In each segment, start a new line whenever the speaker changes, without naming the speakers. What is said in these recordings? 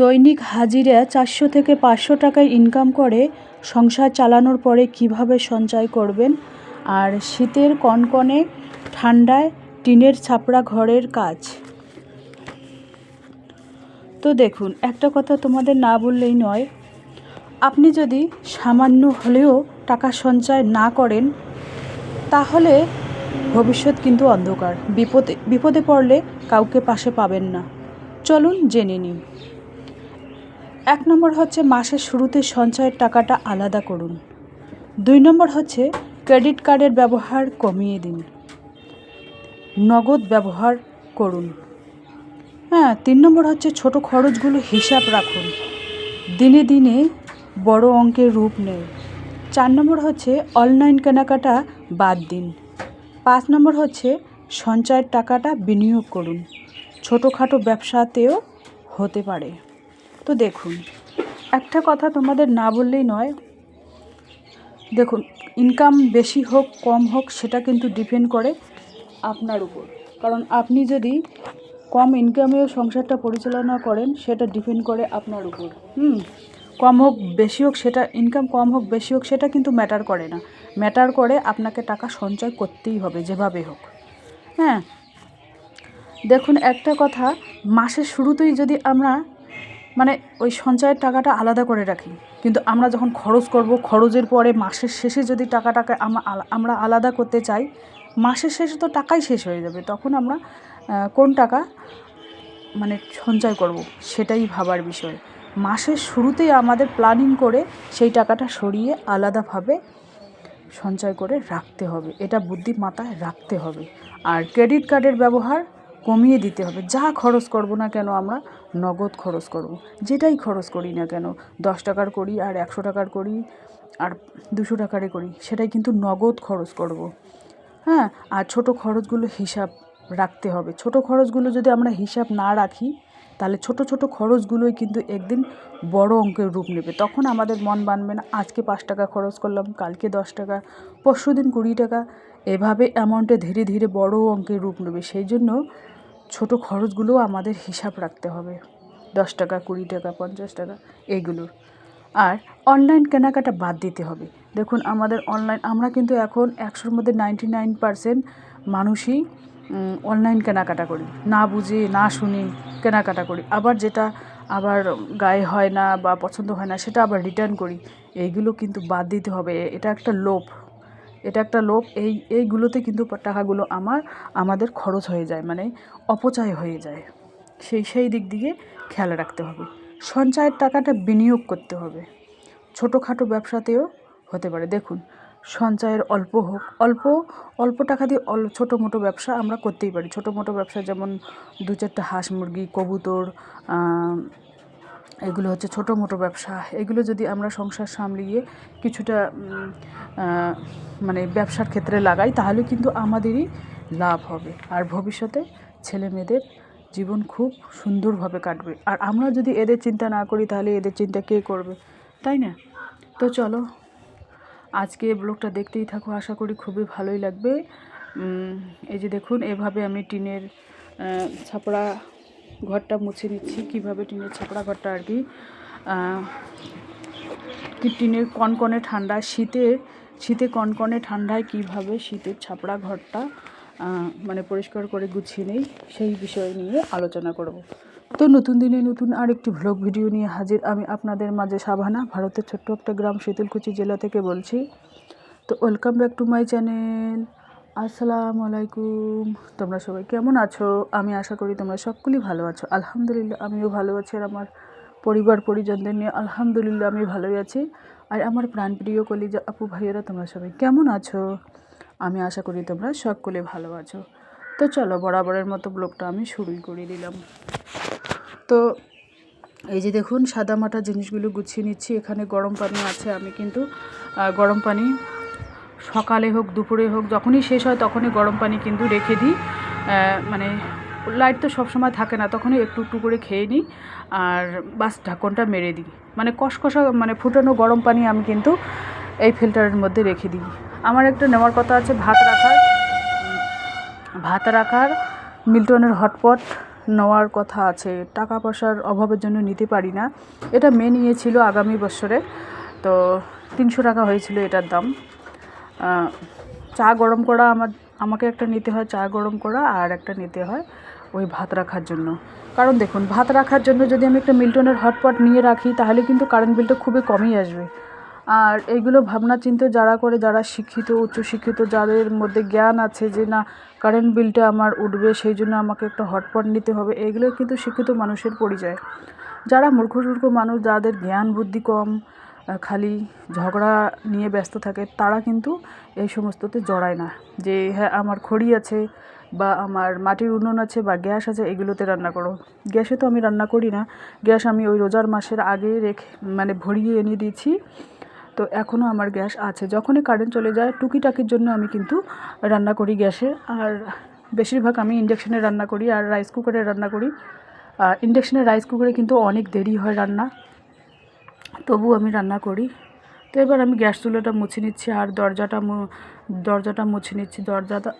দৈনিক হাজিরা চারশো থেকে পাঁচশো টাকায় ইনকাম করে, সংসার চালানোর পরে কীভাবে সঞ্চয় করবেন? আর শীতের কনকনে, ঠান্ডায়, টিনের ছাপড়া ঘরের কাজ। তো দেখুন, একটা কথা তোমাদের না বললেই নয়। আপনি যদি সামান্য হলেও টাকা সঞ্চয় না করেন, তাহলে ভবিষ্যৎ কিন্তু অন্ধকার। বিপদে বিপদে পড়লে কাউকে পাশে পাবেন না। চলুন জেনে নিন এক নম্বর হচ্ছে মাসের শুরুতে সঞ্চয়ের টাকাটা আলাদা করুন। দুই নম্বর হচ্ছে ক্রেডিট কার্ডের ব্যবহার কমিয়ে দিন। নগদ ব্যবহার করুন। হ্যাঁ তিন নম্বর হচ্ছে ছোট খরচগুলো হিসাব রাখুন। দিনে দিনে বড় অঙ্কের রূপ নেয় চার নম্বর হচ্ছে অনলাইন কেনাকাটা বাদ দিন। পাঁচ নম্বর হচ্ছে সঞ্চয়ের টাকাটা বিনিয়োগ করুন। ছোটোখাটো ব্যবসাতেও হতে পারে। তো দেখুন, একটা কথা তোমাদের না বললেই নয়। দেখুন ইনকাম বেশি হোক, কম হোক, সেটা কিন্তু ডিপেন্ড করে আপনার উপর। কারণ আপনি যদি কম ইনকামেও সংসারটা পরিচালনা করেন, সেটা ডিপেন্ড করে আপনার উপর। হুম, কম হোক, বেশি হোক, সেটা ইনকাম কম হোক, বেশি হোক, সেটা কিন্তু ম্যাটার করে না। ম্যাটার করে আপনাকে টাকা সঞ্চয় করতেই হবে, যেভাবে হোক। হ্যাঁ দেখুন, একটা কথা, মাসের শুরুতেই যদি আমরা মানে ওই সঞ্চয়ের টাকাটা আলাদা করে রাখি। কিন্তু আমরা যখন খরচ করব, খরচের পরে মাসের শেষে যদি টাকাটাকে আমরা আলাদা করতে চাই, মাসের শেষে তো টাকাই শেষ হয়ে যাবে। তখন আমরা কোন টাকা মানে সঞ্চয় করব, সেটাই ভাবার বিষয়। মাসের শুরুতেই আমাদের প্ল্যানিং করে সেই টাকাটা সরিয়ে আলাদাভাবে সঞ্চয় করে রাখতে হবে। এটা বুদ্ধি মাথায় রাখতে হবে। আর ক্রেডিট কার্ডের ব্যবহার কমিয়ে দিতে হবে। যা খরচ করব না কেন আমরা নগদ খরচ করব। যেটাই খরচ করি না কেন, দশ টাকার করি আর একশো টাকার করি আর দুশো টাকারে করি, সেটাই কিন্তু নগদ খরচ করব। হ্যাঁ আর ছোট খরচগুলো হিসাব রাখতে হবে। ছোট খরচগুলো যদি আমরা হিসাব না রাখি, তাহলে ছোট ছোট খরচগুলোই কিন্তু একদিন বড় অঙ্কের রূপ নেবে। তখন আমাদের মন বানবে না, আজকে পাঁচ টাকা খরচ করলাম, কালকে দশ টাকা পরশু দিন কুড়ি টাকা। এভাবে অ্যামাউন্টে ধীরে ধীরে বড় অঙ্কের রূপ নেবে। সেই জন্য ছোট খরচগুলোও আমাদের হিসাব রাখতে হবে। দশ টাকা, কুড়ি টাকা, পঞ্চাশ টাকা এইগুলোর আর অনলাইন কেনাকাটা বাদ দিতে হবে। দেখুন, আমাদের অনলাইন আমরা কিন্তু এখন একশোর মধ্যে নাইনটি নাইন পারসেন্ট মানুষই অনলাইন কেনাকাটা করি। না বুঝে, না শুনে কেনাকাটা করি। আবার যেটা আবার গায়ে হয় না বা পছন্দ হয় না, সেটা আবার রিটার্ন করি। এইগুলো কিন্তু বাদ দিতে হবে। এটা একটা লোভ। এটা একটা লোভ, এই, এইগুলোতে কিন্তু টাকাগুলো আমার, আমাদের খরচ হয়ে যায় মানে অপচয় হয়ে যায়। সেই সেই দিক দিয়ে খেয়াল রাখতে হবে। সঞ্চয়ের টাকাটা বিনিয়োগ করতে হবে। ছোটোখাটো ব্যবসাতেও হতে পারে। দেখুন, সঞ্চয়ের অল্প হোক, অল্প অল্প টাকা দিয়ে অল ছোটো মোটো ব্যবসা আমরা করতেই পারি। ছোটো মোটো ব্যবসা যেমন দু চারটে হাঁস মুরগি, কবুতর এগুলো হচ্ছে ছোটো মোটো ব্যবসা। এগুলো যদি আমরা সংসার সামলিয়ে কিছুটা মানে ব্যবসার ক্ষেত্রে লাগাই, তাহলে কিন্তু আমাদেরই লাভ হবে। আর ভবিষ্যতে ছেলে মেয়েদের জীবন খুব সুন্দরভাবে কাটবে। আর আমরা যদি এদের চিন্তা না করি, তাহলে এদের চিন্তা কে করবে? তাই না? তো চলো, আজকে ব্লগটা দেখতেই থাকো। আশা করি খুবই ভালোই লাগবে। এই যে দেখুন, এভাবে আমি টিনের ছাপড়া ঘরটা মুছে নিচ্ছি, কীভাবে টিনের ছাপড়া ঘরটা আর কি। টিনের কনকনে ঠান্ডা, শীতে শীতে কনকনে ঠান্ডায় কীভাবে শীতের ছাপড়া ঘরটা মানে পরিষ্কার করে গুছিয়ে নেই, সেই বিষয় নিয়ে আলোচনা করব। তো নতুন দিনে নতুন আরেকটি ভ্লগ ভিডিও নিয়ে হাজির আমি আপনাদের মাঝে সাভানা, ভারতের ছোট্ট একটা গ্রাম শীতলকুচি জেলা থেকে বলছি। তো welcome back to my channel আসসালামু আলাইকুম তোমরা সবাই কেমন আছো? আমি আশা করি তোমরা সকলেই ভালো আছো। আলহামদুলিল্লাহ, আমিও ভালো আছি আর আমার পরিবার, পরিজনদের নিয়ে আলহামদুলিল্লাহ আমি ভালোই আছি। আর আমার প্রাণপ্রিয় কলিজা আপু ভাইয়েরা, তোমরা সবাই কেমন আছো? আমি আশা করি তোমরা সকলে ভালো আছো। তো চলো, বরাবরের মতো ব্লগটা আমি শুরুই করে দিলাম। তো এই যে দেখুন, সাদা মাটা জিনিসগুলো গুছিয়ে নিচ্ছি। এখানে গরম পানি আছে, আমি কিন্তু গরম পানি সকালে হোক, দুপুরে হোক, যখনই শেষ হয় তখনই গরম পানি কিন্তু রেখে দিই। মানে লাইট তো সবসময় থাকে না, তখনই একটু একটু করে খেয়ে নিই আর বাস ঢাকনটা মেরে দিই। মানে কষকষা মানে ফুটানো গরম পানি আমি কিন্তু এই ফিল্টারের মধ্যে রেখে দিই। আমার একটা নেওয়ার কথা আছে, ভাত রাখার। ভাত রাখার, মিল্টনের হটপট নেওয়ার কথা আছে। টাকা পয়সার অভাবের জন্য নিতে পারি না। এটা মেয়ে নিয়েছিল আগামী বছরে। তো তিনশো টাকা হয়েছিল এটার দাম। চা গরম করা আমার, আমাকে একটা নিতে হয় চা গরম করা আর একটা নিতে হয় ওই ভাত রাখার জন্য। কারণ দেখুন, ভাত রাখার জন্য যদি আমি একটা মিল্টনের হটপট নিয়ে রাখি, তাহলে কিন্তু কারেন্ট বিলটা খুবই কমই আসবে। আর এইগুলো ভাবনা চিন্তা যারা করে, যারা শিক্ষিত উচ্চশিক্ষিত যাদের মধ্যে জ্ঞান আছে যে না কারেন্ট বিলটা আমার উঠবে, সেই জন্য আমাকে একটা হটপট নিতে হবে, এগুলো কিন্তু শিক্ষিত মানুষের পরিচয়। যারা মূর্খ মানুষ, যাদের জ্ঞান বুদ্ধি কম খালি ঝগড়া নিয়ে ব্যস্ত থাকে, তারা কিন্তু এই সমস্ততে জড়ায় না। যে হ্যাঁ আমার খড়ি আছে বা আমার মাটির উনুন আছে বা গ্যাস আছে, এগুলোতে রান্না করো। গ্যাসে তো আমি রান্না করি না। গ্যাস আমি ওই রোজার মাসের আগে রেখে মানে ভরিয়ে এনে দিয়েছি। তো এখনও আমার গ্যাস আছে। যখনই কারেন্ট চলে যায়, টুকিটাকির জন্য আমি কিন্তু রান্না করি গ্যাসে। আর বেশিরভাগ আমি ইন্ডাকশানে রান্না করি আর রাইস কুকারে রান্না করি। ইন্ডাকশানে রাইস কুকারে কিন্তু অনেক দেরি হয় রান্না। তবু আমি রান্না করি। তো এবার আমি গ্যাস চুলাটা মুছে নিচ্ছি আর দরজাটা দরজাটা মুছে নিচ্ছি। দরজাটা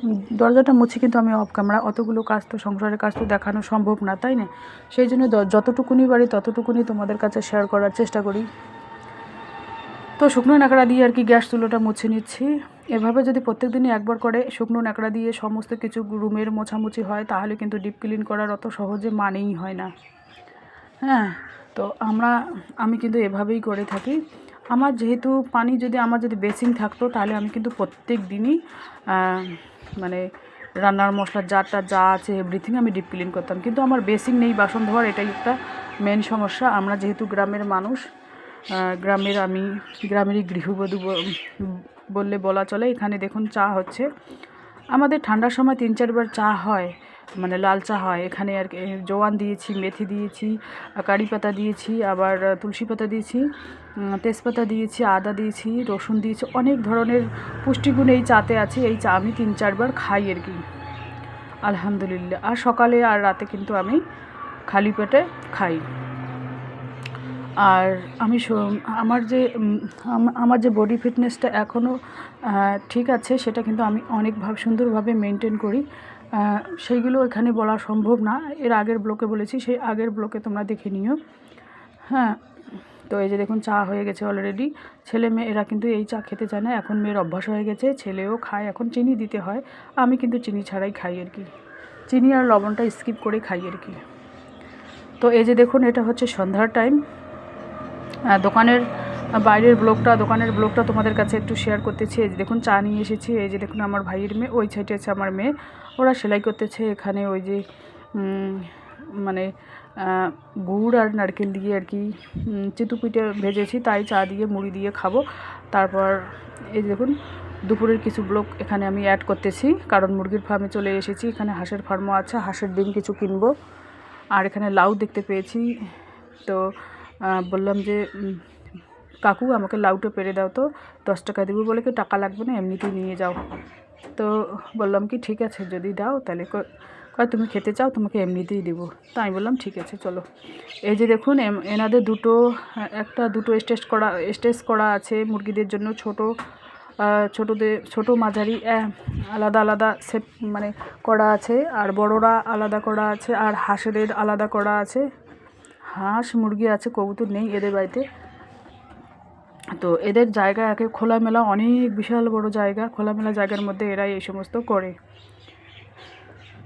দরজাটা মুছে কিন্তু আমি অফ ক্যামেরা অতগুলো কাজ তো, সংসারের কাজ তো দেখানো সম্ভব না, তাই না? সেই জন্য যতটুকুনি পারি ততটুকুনি তোমাদের কাছে শেয়ার করার চেষ্টা করি। তো শুকনো ন্যাকড়া দিয়ে আর কি গ্যাস চুলোটা মুছে নিচ্ছি। এভাবে যদি প্রত্যেক দিনই একবার করে শুকনো ন্যাকড়া দিয়ে সমস্ত কিছু রুমের মোছামুছি হয়, তাহলে কিন্তু ডিপ ক্লিন করার অত সহজে মানেই হয় না। হ্যাঁ তো আমরা, আমি কিন্তু এভাবেই করে থাকি। আমার যেহেতু পানি যদি, আমার যদি বেসিং থাকতো, তাহলে আমি কিন্তু প্রত্যেক দিনই মানে রান্নার মশলা যাটা যা আছে এভরিথিং আমি ডিপ ক্লিন করতাম। কিন্তু আমার বেসিং নেই, বাসন ধোয়ার এটাই একটা মেন সমস্যা। আমরা যেহেতু গ্রামের মানুষ গ্রামের আমি, গ্রামেরই গৃহবধূ বললে বলা চলে। এখানে দেখুন চা হচ্ছে। আমাদের ঠান্ডার সময় তিন চারবার চা হয়। মানে লাল চা হয়। এখানে আর কি জোয়ান দিয়েছি, মেথি দিয়েছি কারি পাতা দিয়েছি, আবার তুলসী পাতা দিয়েছি তেজপাতা দিয়েছি, আদা দিয়েছি, রসুন দিয়েছি, অনেক ধরনের পুষ্টিগুণ এই চাতে আছে। এই চা আমি তিন চারবার খাই আর কি। আলহামদুলিল্লাহ। আর সকালে আর রাতে কিন্তু আমি খালি পেটে খাই। আর আমি আমার যে আমার যে বডি ফিটনেসটা এখনও ঠিক আছে, সেটা কিন্তু আমি অনেকভাবে সুন্দরভাবে মেনটেন করি। সেইগুলো এখানে বলা সম্ভব না। এর আগের ব্লকে বলেছি, সেই আগের ব্লকে তোমরা দেখে নিও। হ্যাঁ তো এই যে দেখুন, চা হয়ে গেছে অলরেডি ছেলে মেয়ে, এরা কিন্তু এই চা খেতে চায় না। এখন মেয়ের অভ্যাস হয়ে গেছে, ছেলেও খায়। এখন চিনি দিতে হয়। আমি কিন্তু চিনি ছাড়াই খাই আর কি। চিনি আর লবণটা স্কিপ করে খাই আর কি। তো এই যে দেখুন, এটা হচ্ছে সন্ধ্যার টাইম দোকানের বাইরের ব্লগটা দোকানের ব্লগটা তোমাদের কাছে একটু শেয়ার করতেছি। এই যে দেখুন চা নিয়ে এসেছি। এই যে দেখুন আমার ভাইয়ের মেয়ে ওই সাইডে আছে আমার মেয়ে। ওরা সেলাই করতেছে। এখানে ওই যে মানে গুড় আর নারকেল দিয়ে আর কি উম, চিতু পিঠে ভেজেছি। তাই চা দিয়ে মুড়ি দিয়ে খাব। তারপর এই দেখুন দুপুরের কিছু ব্লক এখানে আমি অ্যাড করতেছি। কারণ মুরগির ফার্মে চলে এসেছি। এখানে হাঁসের ফার্মও আছে। হাঁসের ডিম কিছু কিনবো। আর এখানে লাউ দেখতে পেয়েছি। তো বললাম যে কাকু, আমাকে লাউটা পেরে দাও তো, দশ টাকা দেবো বলে কি টাকা লাগবে না? এমনিতেই নিয়ে যাও। তো বললাম কি, ঠিক আছে, যদি দাও তাহলে কয়, তুমি খেতে চাও, তোমাকে এমনিতেই দেবো। তো আমি বললাম, ঠিক আছে, চলো। এই যে দেখুন এনাদের দুটো, একটা দুটো স্টেজ করা স্টেজ করা আছে মুরগিদের জন্য ছোট ছোটোদের, ছোটো মাঝারি আলাদা আলাদা সেট মানে করা আছে, আর বড়রা আলাদা করা আছে, আর হাঁসেদের আলাদা করা আছে। হাঁস, মুরগি আছে, কবুতর নেই এদের বাড়িতে। তো এদের জায়গা একে খোলামেলা, অনেক বিশাল বড় জায়গা, খোলামেলা জায়গার মধ্যে এরাই এই সমস্ত করে।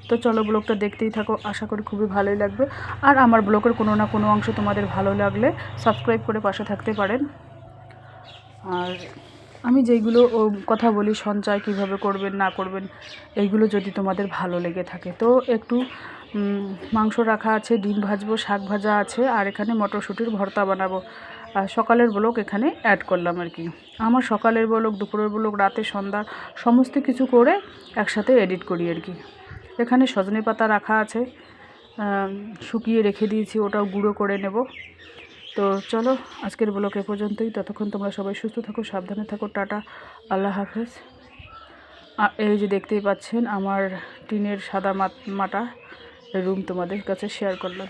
তো চলো ব্লগটা দেখতেই থাকো, আশা করি খুবই ভালোই লাগবে। আর আমার ব্লগের কোনো না কোনো অংশ তোমাদের ভালো লাগলে সাবস্ক্রাইব করে পাশে থাকতে পারেন। আর আমি যেইগুলো কথা বলি, সঞ্চয় কীভাবে করবেন, না করবেন, এইগুলো যদি তোমাদের ভালো লেগে থাকে। তো একটু মাংস রাখা আছে, ডিম ভাজবো, শাক ভাজা আছে, আর এখানে মটরশুঁটির ভর্তা বানাবো। আর সকালের ব্লগ এখানে অ্যাড করলাম আর কি। আমার সকালের ব্লগ, দুপুরের ব্লগ, রাতে সন্ধ্যা, সমস্ত কিছু করে একসাথে এডিট করি আর কি। এখানে সজনে পাতা রাখা আছে শুকিয়ে রেখে দিয়েছি, ওটাও গুঁড়ো করে নেব। তো চলো, আজকের ব্লগ এ পর্যন্তই। ততক্ষণ তোমরা সবাই সুস্থ থাকো, সাবধানে থাকো, টাটা, আল্লাহ হাফেজ। আর এই যে দেখতেই পাচ্ছেন, আমার টিনের সাদা মাট- মাটা রুম তোমাদের কাছে শেয়ার করলাম।